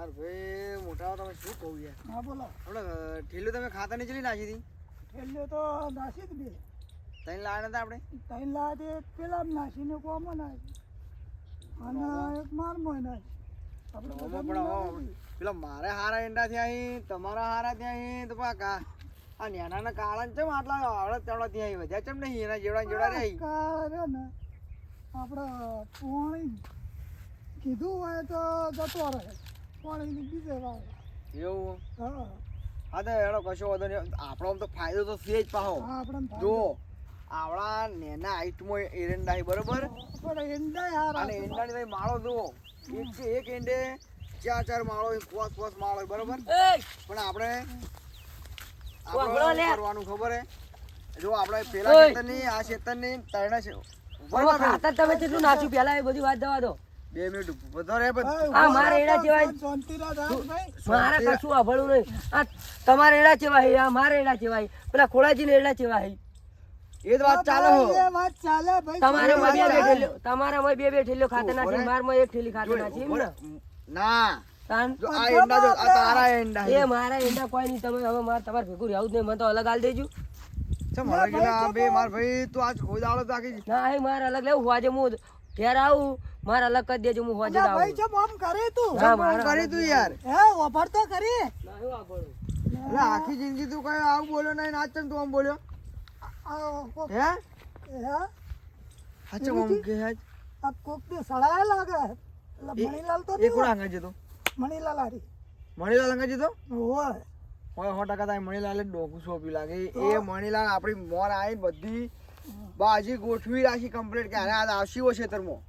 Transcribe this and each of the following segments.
માર ભાઈ મોટા તમે શું કહું યાર? હા બોલો. આપણે ઠેલું તમે ખાતા નહીં ચલી નાખી હતી? છેલ્લે તો નાસી જ બે. તઈ લાવ્યા હતા આપણે? ત્રણ લાવ્યા એક પેલા નાસીને કોમો નાખી અને એક મારમોય નાખી આપણે પણ પેલા મારે હારા એંડા થયા અહીં તમારા હારા ત્યાં અહીં તો પા કા આ નેનાના કાળા ચમ આટલા આવડત ચાવડા ત્યાં વધ્યા ચમ નહીં? એના જેવડા જેવડા રહી કાળે ને આપણે પાણી કીધું હોય તો જતો રહે. પાણી બીજે વાળે. એવું? હા. હા તો એનો કશો વાંધો નહીં. આપણો તો ફાયદો તો છે જ પાહો. જો આવડા નેના હાઈટમાં એરંડા બરોબર? અને એંડાની તમે માળો જુઓ. એક છે એક એંડે ચાર ચાર માળો હોય કોસ કોસ માળો હોય બરોબર? પણ આપણે આપણે લે. કરવાનું ખબર હે? જો આપણે પેલા. ખેતરની આ ખેતરની ત્રણે છે તમે કેટલું નાખ્યું પેલા એ બધી વાત જવા દો. બે મિનિટ બધો રે આ મારા એડા જેવા મારે કશું આભળું નહીં. આ તમારે એડા જેવા હે આ મારે એડા જેવા હે. પેલા ખોડાજી એડા જેવા હે. એ જ વાત ચાલે હો. એ વાત ચાલે ભાઈ. તમારે માં બે બે. ઠેલીઓ માં બે બે ખાતર નાખી મારમાં એક ઠેલી ખાતે નાખી એમ ને. ના. આ એંડા જો આ તારા એંડા એ મારા એડા કોઈ નહીં. તમે હવે મારે તમારે ભેગું રહેવું જ નહીં. મને તો અલગ હાલ દેજો. છે મારા આ બે માર ભાઈ તું આજ કોઈ દાડો તો ના એ મારે અલગ લેવું. આજે હું ઘેર આવું મારે અલગ કરી દેજો હું હોજે આવું ભાઈ છે આમ કરે તું. ના, ફોન કરે તું યાર. હે ઓફર તો કરી. ના? આખી જિંદગી તું કઈ આવું બોલ્યો નહીં આજ ચમ તું આમ બોલ્યો. આ હે? હે? સાચે આમ કે આજ આપ કોક ને સળાય લાગે? મણીલાલ તો એ નહીં કોણ તો. આંગા જતો મણીલાલ આરી મણીલાલ આંગા જતો હોય. હોય સો ટકા તારી મણીલાલે ડોકું સોપી લાગે. એ મણીલાલ આપણી મોર આવી બધી બાજી ગોઠવી રાખી કમ્પ્લીટ કે આને આજ આવશી હોય ખેતરમાં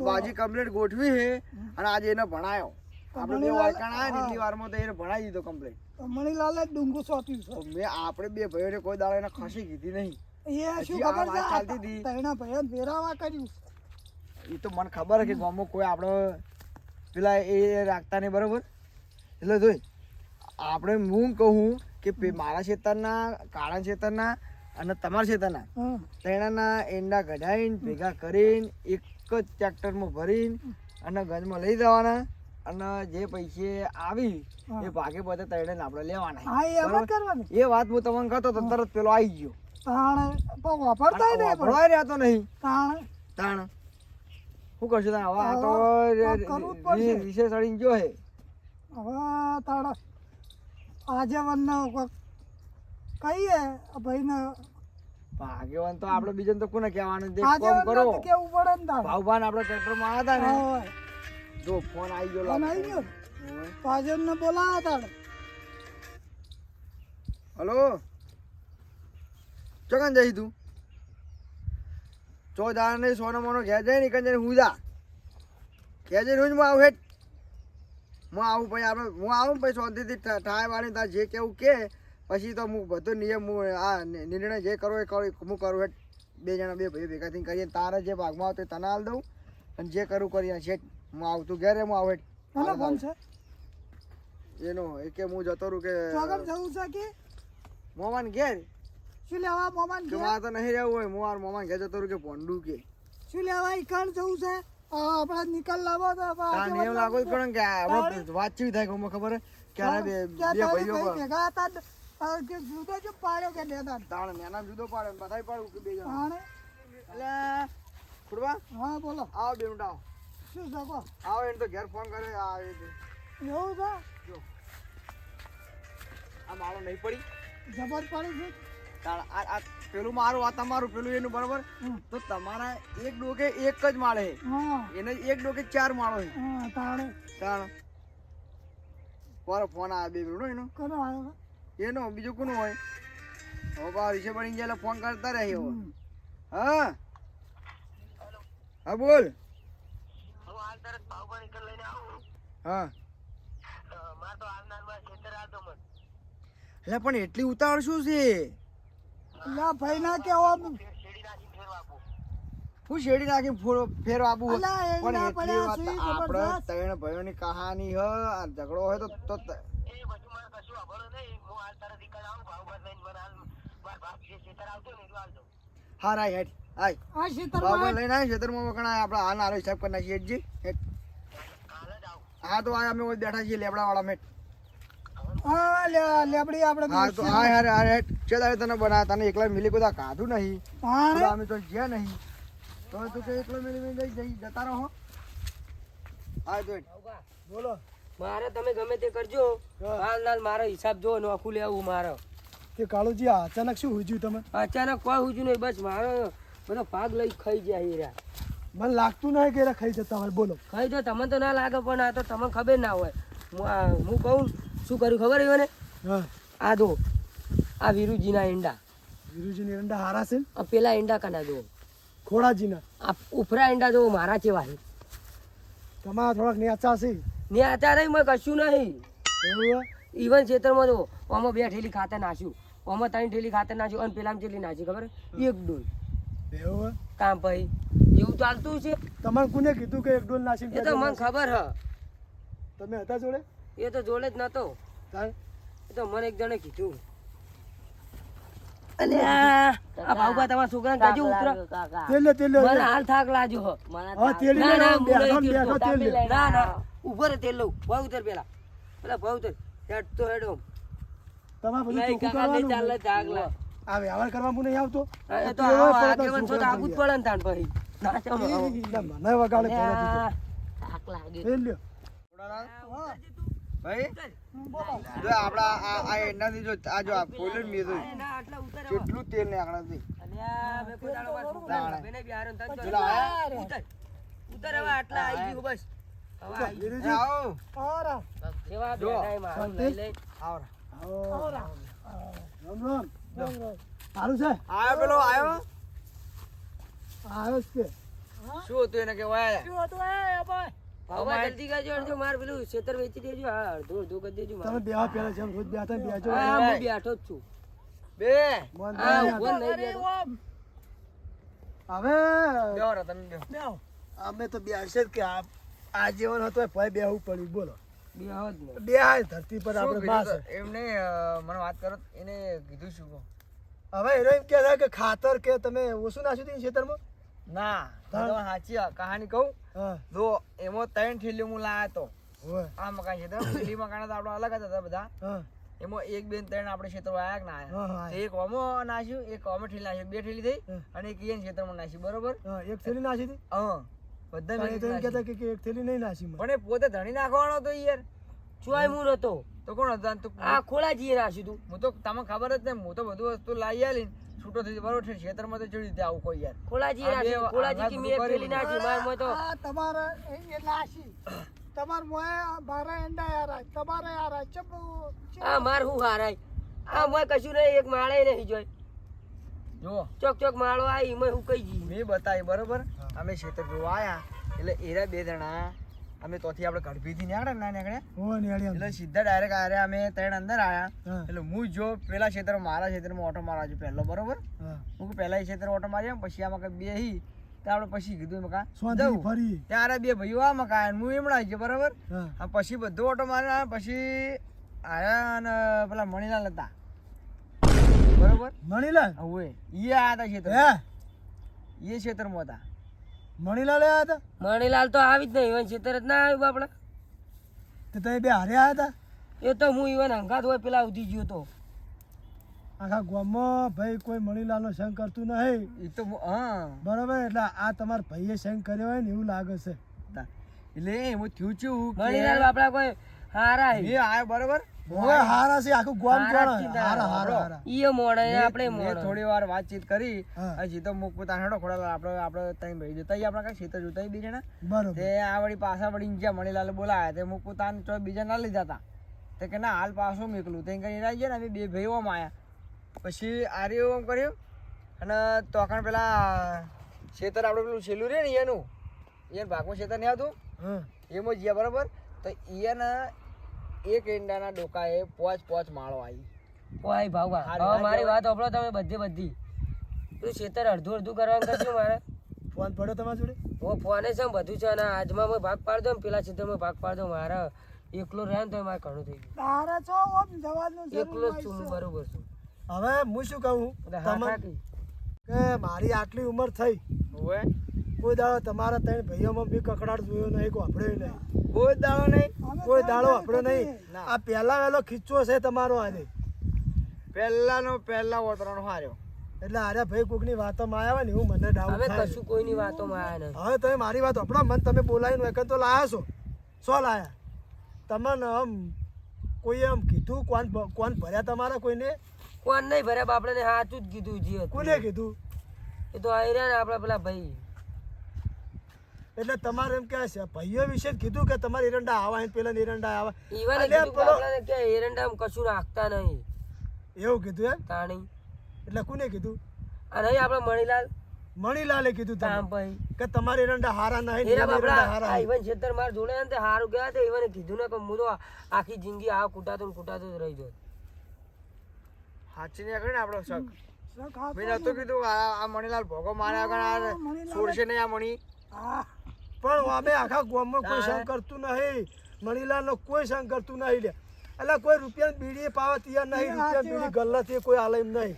બાજી કમ્પ્લીટ ગોઠવી છે અને આજે એને ભણાયો આપણે બે વાળકાણ આવ્યા ને એટલી વારમાં તો એને ભણાવી દીધો કમ્પ્લીટ મણીલાલે ડુંગું સોંપ્યું છે મેં આપણે બે ભાઈઓને કોઈ દાડો એને ખસી કીધી નહીં એ શું ખબર છે? ચાલતી હતી. તેના ભાઈઓ ભેરાવા કર્યું એ તો મને ખબર કે ગામમાં કોઈ આપણો પેલા એ રાખતા નહીં બરોબર? એટલે જોઈ આપણે હું કહું કે મારા ખેતરના કાળા ખેતરના અને તમારા છે હા. તેણાના એંડા કઢાઈને ભેગા કરીને એક જ ટ્રેક્ટરમાં ભરીને અને ગંજમાં લઈ જવાના. અને જે પૈસે આવી. એ ભાગે બધે તૈણે આપણે લેવાના. એ વાત હું તમને કહેતો તો તરત પેલો આવી ગયો. તાણે વાપરતા ને રહેતો નહીં. તાણે. તાણ. શું કરશું તાણ? હવે આ તો જ વિશે સડીને હે હવે તાણે. આજે વન કહીએ ભાઈને. ભાગ્યવાન તો આપણે બીજાને તો કોને કહેવાનું? તે આજે કરો. કેવું પડે ને તાર. ભાવભાન આપણે ટ્રેક્ટરમાં આવ્યા હતા ને? જો ફોન આવી ગયો ફોન આવી ગયો? પાજન ને બોલાયા તાણે હલો? ચોકન જઈ તું. ચો જા નહીં સોનો મોનો ઘેર જાય ને જઈને હું જા. ઘેર જઈને હું જ આવું હેઠ. હું આવું પછી આપણે હું આવું પછી શાંતિથી ઠા- ઠાય વાળી તાર જે કેવું કે પછી તો હું બધો નિયમ હું આ નિર્ણય જે કરવો એ કરું હું કરું હેઠ બે જણા બે ભાઈ ભેગા થઈને કરીએ તારે જે ભાગમાં આવતો તને હાલ દઉં અને જે કરું કરી છે હું આવતું ઘેરે હું આવે ફોન છે? એનો એ કે હું જતો રહું કે ચોગમ જવું છે કે? મોમાન ઘેર? શું લેવા મોમાન ઘેર? મારે તો નહીં રહેવું હોય હું માર મોમાન ઘેર જતો રહું કે પોંડુ કે. શું લેવા એ કણ જવું છે? હા આપણે નિકાલ લાવો તો તાર નિયમ લાગો પણ કે આપણે વાત થાય કે ખબર ક્યારે કે બે ભાઈઓ ભેગા હતા કે જુદો જ પાડ્યો કે દેતા તાણ નેના જુદો પાડે ને બધાય પાડું કે બે જણ. એટલે ખુડવા હા બોલો. આવો બે મિનિટ આવો શું છે આવો એને તો ઘેર ફોન કરે આવે એવું છે? જો. આ મારો નહીં પડી. જબર પડી છે? તાણ આ આ પેલું મારું આ તમારું પેલું એનું બરાબર? તો તમારા એક ડોકે એક જ માળે હે. એને એક ડોકે ચાર માળો છે. તાણ. તાણે. પર ફોન આવે બે મિનિટ એનો. કરો આવ્યો એનો બીજું કોનું હોય? હવે બા વિશે બની ગયા ફોન કરતા રહે એવો. હા? હા બોલ. હા એટલે પણ એટલી ઉતાવળ શું છે? ના ભાઈ ના કેવો હું શેડી નાખી ફોડો ફેર આપું? પણ એટલી વાત આપણે ત્રણ ભાઈઓની કહાની હ આ ઝઘડો હોય તો તો ત- હા રાય હેડ આય આ શીતળ બાબા લઈને આવ્યો ખેતરમાં વખણાય આપણે હાલ હાલો હિસાબ કરી નાખીએ હેઠ. આ તો આ અમે બેઠા છીએ લેબડા વાળા મેટ હા લે- લેબડી આપણે હા તો આ યાર આ હેઠ. છે તારે તને બના તને એકલા મિલી કોઈ કાધું નહીં. અમે તો ગયા નહીં. તો તું કે એકલો મિલી મિલી જઈ જતા રહો હા. તો બોલો મારે તમે ગમે તે કરજો. હાલ હાલ મારો હિસાબ જો નોખું લેવું મારો. કે કાળુજી આ અચાનક શું હુજ્યું તમે? અચાનક કોઈ હુજ્યું નહીં બસ મારો બધો ભાગ લઈ ખાઈ જાય હીરા. મને લાગતું નહીં કે ખાઈ જતા હોય બોલો. ખાઈ જો તમને તો ના લાગે પણ આ તો તમને ખબર ના હોય. હું કહું શું કર્યું ખબર એને હા. આ દો આ વિરુજીના ઈંડા. વિરુજીની ઈંડા હારા છે આ પેલા ઈંડા કના દો? ખોડાજીના. આ ઉફરા ઈંડા જો મારા ચેવા છે. તમારા થોડાક નેચા છે. નેચા નહીં મેં કશું નહીં. એવું ઇવન ખેતરમાં જો આમાં બેઠેલી ખાતે નાખ્યું. આમાં ત્રણ ઠેલી ખાતર નાખ્યું અને પેલામાં કેટલી નાખી ખબર? એક ડોલ. એવું કામ ભાઈ? એવું ચાલતું છે? તમારે કોને કીધું કે એક ડોલ નાખી એ તો મને ખબર હ. તમે હતા જોડે? એ તો જોડે જ નતો. એ તો મને એક જણે કીધું. અલ્યા આ તમારા છોકરાને કહેજો ઉતરો તેલ લે, મને હાલ થાક લાગ્યો હ. હા તેલી ના ના બેઠો બેઠો તેલ ના ના લઉં. ભાવ ઉતર પેલા. પેલા ભાવ ઉતર. હેડ તો હેડો તમારે બધું ચોખ્ખું કરવાનું ચાલે. થાક આ વ્યવહાર કરવા મને નહીં આવતો? એ તો આગેવાન છો તો આગું જ પડે ને તાણ પછી. મને વગાડે થાક લાગે. તેલ લ્યો. ભાઈ જો આપડા આ આ એનાથી જો આ જો આ ફોલ્ડ મે તો. કેટલું તેલ ને આકડાથી અલ્યા, કોઈ દાડો બી તને? ઉતર. ઉતર. હવે આટલા ગયું બસ. હવે લઈ લઈ. આવો. રામ રામ. સારું છે? આયો પેલો આયો? આવ્યો છે શું હતું એને જલ્દી કરજો અને જો મારે પેલું ખેતર વેચી દેજો. હા અડધું અડધું કરી દેજો તમે જેમ રોજ હા હું બેઠો જ છું. બે. મન હા ઊભો નહીં બેઠો. હવે? બેહો તમે બેહો. અમે તો બેસે જ કે આ આ જીવન હતો ભાઈ બેહવું પડ્યું. બોલો. બે હાય ધરતી પર આપણે બાસ. તો? એમ નહીં અ, મને વાત કરો એને કીધું શું કહો? હવે હિરોઈન કે કે ખાતર કે તમે ઓછું નાખ્યું હતું ખેતરમાં? ના હા. સાચી કહાની કહું? જો એમાં ત્રણ થેલી હું લાયો તો આ મકાન છે પેલી મકાન તો આપણે અલગ હતા બધા. એમાં એક બેન ત્રણ આપણે ક્ષેત્ર આયા ના એક ઓમો નાખ્યું એક ઓમો ઠેલી નાખ્યું બે ઠેલી થઈ અને એક ઈયન ક્ષેત્રમાં નાખ્યું બરોબર? એક થેલી નાખી હતી? હા. બધા મેં તો એમ કહેતા કે કે એક થેલી નહીં નાખી મને. પણ એ પોતે ધણી નાખવાનો તો યાર. ચોય હું હતો તો કોણ હતો? તું આ તું. હું તો તમને ખબર જ નહીં હું તો બધું વસ્તુ લાવી આલી છૂટો થઈ બરોબર છે ખેતરમાં તો ચડી રીતે આવું કોઈ યાર. ખોલાજી કે મેં પેલી નાખી માર મોય તો તમારે એ- એ નાશી તમાર મોએ મારા એંડા યાર તમારે યાર ચપ ચપ. આ માર હું હારાય? આ મોય કશું નહીં એક માળે નહીં જોય જુઓ. ચોક ચોક માળો આવી મેં હું કઈ જી મેં બતાવી બરોબર? અમે ક્ષેત્ર જોવા આયા એટલે એરા બે જણા અમે તોથી આપણે કડભીથી નીકળે ના નીકળે ને એટલે સીધા ડાયરેક્ટ આરે અમે ત્રણ અંદર આયા. એટલે હું જો પેલા ક્ષેત્ર મારા ક્ષેત્રમાં ઓટો મારવા છું પહેલો બરોબર? હું. પહેલા એ ક્ષેત્ર ઓટો માર્યો પછી આમાં કઈ બે હી. તો આપણે પછી કીધું મકા ફરી. ત્યારે બે ભાઈઓ આ મકા હું એમણા ગયો બરોબર? પછી બધો ઓટો માર્યો પછી આયા અને પેલા મણીલાલ હતા. બરોબર? મણીલાલ? હવે એ આયા હતા ક્ષેત્ર હે? એ ક્ષેત્રમાં હતા. મણીલાલ આયા હતા? મણીલાલ તો આવી જ નહીં ઈવન ખેતર જ ના આવ્યું બાપડા. તો તમે બે હારે આયા હતા? એ તો હું ઈવન હંગાત હોય પેલા ઉધી ગયો તો. આખા ગામમાં ભાઈ કોઈ મણીલાલનો સંગ કરતું નહીં. એ તો હા બરાબર એટલે આ તમારા ભાઈએ સંગ કર્યો હોય ને એવું લાગે છે. એટલે હું થયું છું મણીલાલ બાપડા કોઈ હારા એ આ બરોબર? હવે હારા છે આખું ગામ કોણ હારા હારા હારા. ઈ આપણે મેં થોડી વાર વાતચીત કરી. હજી તો મુક પોતા હેડો ખોડા આપણે આપણે તઈ ભાઈ જતા ઈ આપણા કઈ ક્ષેત્ર જોતા ઈ બે જણા. બરોબર. તે આ વળી પાછા વળી જ્યાં મણીલાલે બોલાયા તે મુક પોતાને ચોય બીજા ના લીધા હતા તે કે ના હાલ પાછો મેકલું. તે કઈ રાઈ ગયા ને અમે બે ભાઈઓ આયા. પછી આર્યો એમ કર્યું. અને તોકણ પેલા ખેતર આપણે પેલું છેલ્લું રે ને એનું એને ભાગમાં ખેતર નહીં આવતું. એમાં જ્યાં બરાબર. તો એને એક ઈંડાના ડોકાએ પોચ પોચ માળો આવી ઓય ભાવવા હવે મારી વાત સાંભળો તમે બધી બધી. તું ખેતર અડધું અડધું કરવાનું કરજો મારે. ફોન પડ્યો તમારા જોડે? હું ફોને છે ને બધું છે અને આજમાં મેં ભાગ પાડ દો ને પેલા ખેતરમાં ભાગ પાડ દો મારે એકલો રહે ને તો મારે ઘણું થઈ તારા છો ઓમ જવાનું ગયું એકલો છું હું બરોબર છું. હવે હું શું કહું? તમે કે મારી આટલી ઉંમર થઈ. હોય કોઈ દાડો તમારા ત્રણ ભાઈઓમાં બી કકડાટ જોયો નહીં કોઈ વાપર્યો નહીં. કોઈ દાડો નહીં. કોઈ દાડો વાપર્યો નહીં. આ પહેલા વહેલો ખીચવો છે તમારો આજે. પહેલાનો પહેલા વતરાનો હાર્યો. એટલે આરે ભાઈ કોકની વાતોમાં આવ્યા ને હું મને ડાઉટ હવે કશું કોઈની વાતોમાં આવ્યા નહીં. હવે તમે મારી વાત હપડા મન તમે બોલાવીને એક તો લાયા છો. સો લાયા. તમને આમ કોઈ એમ કીધું કોણ કોણ ભર્યા તમારા કોઈને? કોણ નહીં ભર્યા? બાપડાને સાચું જ કીધું જે. કોને કીધું? એ તો આયરા ને આપડા પેલા ભાઈ. એટલે તમારે એમ કે છે ભાઈઓ વિશે કીધું કે તમારે એરંડા આવા ને પેલા એરંડા આવા. ઈવાને કે એરંડા કશું રાખતા નહીં. એવું કીધું એમ? તાણી. એટલે કોને કીધું? આ આપણે મણીલાલ મણીલાલે કીધું તામ ભાઈ. કે તમારે એરંડા હારા નહીં એરા એરંડા બાપડા હારા ઈવન છેતર માર જોડે ને હારું ગયા તે ઈવન કીધું ને કે હું તો આખી જિંદગી આ કુટાતો ને કુટાતો જ રહી ગયો સાચી ને આગળ ને આપણો શક. મેં નતું કીધું આ મણીલાલ ભોગો માર્યા આગળ આ. છોડશે નહીં આ મણી. હા. પણ અમે આખા ગામમાં કોઈ સંગ કરતું નહીં. મણીલાલનો કોઈ સંગ કરતું નહીં લે એટલે કોઈ રૂપિયા બીડી પાવા તૈયાર નહીં. રૂપિયા બીડી. ગલ્લાથી કોઈ હાલ એમ નહીં.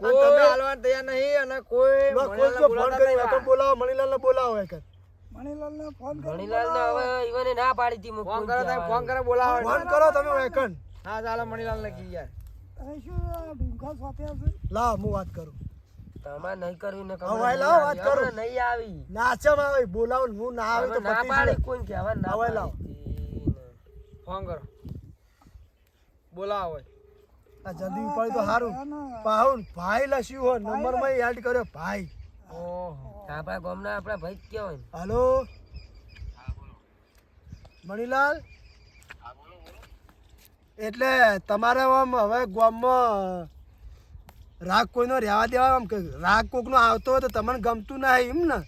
તમે હાલવા તૈયાર નહીં અને કોઈ કોઈ જો ફોન કરી બોલાવો મણીલાલને બોલાવો વેકન મણીલાલને ફોન કરો મણીલાલ ને હવે ઈવને ના પાડી હતી ફોન કરો તમે ફોન કરો બોલાવો. ફોન કરો તમે વેકન હા ચાલો મણીલાલ ને કી યાર શું છે લાવ હું વાત કરું. તમારે નહીં કરવી ને હવે ભાઈ લાવો વાત કરો. નહીં આવી. નાચમ આવે બોલાવો હું ના આવે તો ના પાડી જાય. કોઈ કહેવા ના હવે લાવો. પાડી હતી ને. ફોન કરો બોલાવો આ જલ્દી ઉપાડી તો સારું પાહુન ભાઈ લસ્યું હોય નંબરમાં એડ કર્યો ભાઈ. ઓહો. આપણા ગામના આપણા ભાઈ કહેવાય હાલો. મણીલાલ? એટલે તમારે આમ હવે ગામમાં રાગ કોઈનો રહેવા દેવા આમ કે રાગ કોકનો આવતો હોય તો તમને ગમતું ના એમ ને?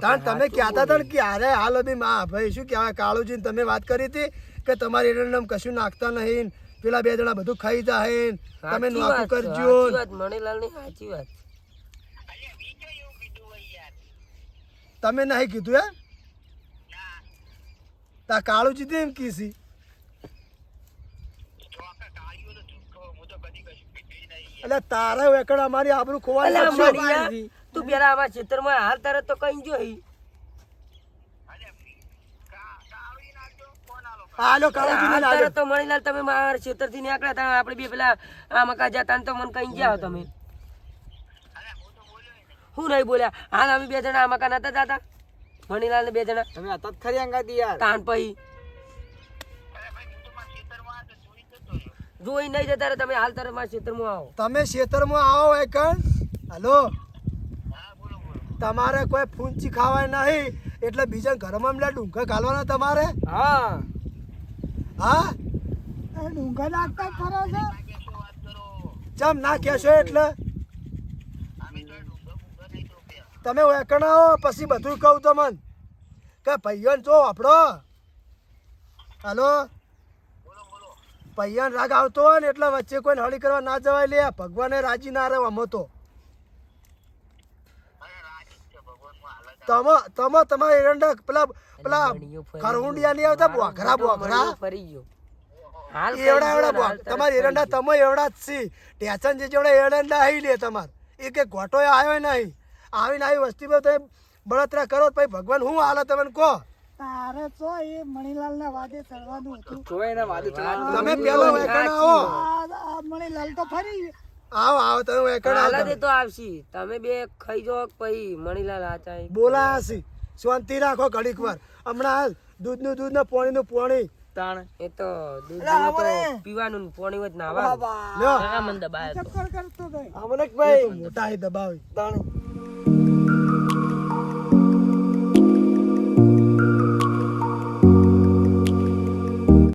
તાણ તમે કહેતા હતા ને કે અરે હાલ બી માં ભાઈ શું કહેવાય કાળુજીને તમે વાત કરી હતી કે તમારી એરંડામ કશું નાખતા નહીં પેલા બે જણા બધું ખાઈ જાય તમે વાત કરજો. મણીલાલની સાચી વાત. તમે નહીં કીધું હે? તા કાળુજી તો એમ કીસી એટલે તારા વેકડ અમારી આબરૂ ખોવાઈ. મણીલા, તું પેલા આમાં ખેતરમાં હાલ તરત તો કઈ જોઈ હાલો કાળુજી ને તો મણીલાલ તમે મારા ખેતરથી નીકળ્યા હતા આપણે બે પેલા આ મકા જતા તો મને કઈ ગયા તમે હું નહીં બોલ્યા હાલ અમે બે જણા આ મકા નતા જતા મણીલાલ ને બે જણા. તમે હતા ખરી અંગાતી યાર. તાન પછી જોઈ નહીં જતા તમે હાલ તરત મારા ખેતરમાં આવો. તમે ખેતરમાં આવો એક હલો. તમારે કોઈ ફૂંચી ખાવાય નહીં એટલે બીજા ઘરમાં એમલા ડુંગર ઘાલવાના તમારે? હા. હા? ડુંગર નાખતા ખરો છે. ચમ ના કહેશો એટલે? તમે વેકણાવો પછી બધું કહું તમને. કે પૈયન જો આપણો હાલો? પૈયન રાગ આવતો હોય ને એટલે વચ્ચે કોઈ હળી કરવા ના જવાય લે ભગવાને રાજી ના રહ્યો અમો તો. તમે તમે તમારા એરંડા પેલા પેલા ફરી નહીં આવતા બોઘરા બોઘરા. ફરી ગયો. એવડા એવડા તરત તમારા એરંડા તમે એવડા જ છી. ટેશન જે જેવડા એરંડા આવી લે તમારે. એ કે ઘોટો આવ્યો નહીં. આવીને આવી વસ્તી પર તમે બળતરા કરો ભાઈ ભગવાન હું હાલે તમને કહો? તારે તો એ મણીલાલના વાદે ચડવાનું હતું. જોઈ ને વાદે તમે પેલો વેકણ આવો. આ આ મણીલાલ તો ફરી. આવો આવો તમે વેકણ હાલ આવો જ તો આવશી. તમે બે ખાઈ જો પછી મણીલાલ આચાઈ બોલાશી શાંતિ રાખો ઘડીક વાર. હમણાં દૂધનું દૂધ ને પાણીનું પોણી. તાણ એ તો દૂધ પીવાનું પોણી પાણી હોય તો નાવાનું મને દબાયો કરતો ગઈ મોટા દબાવી. તાણ.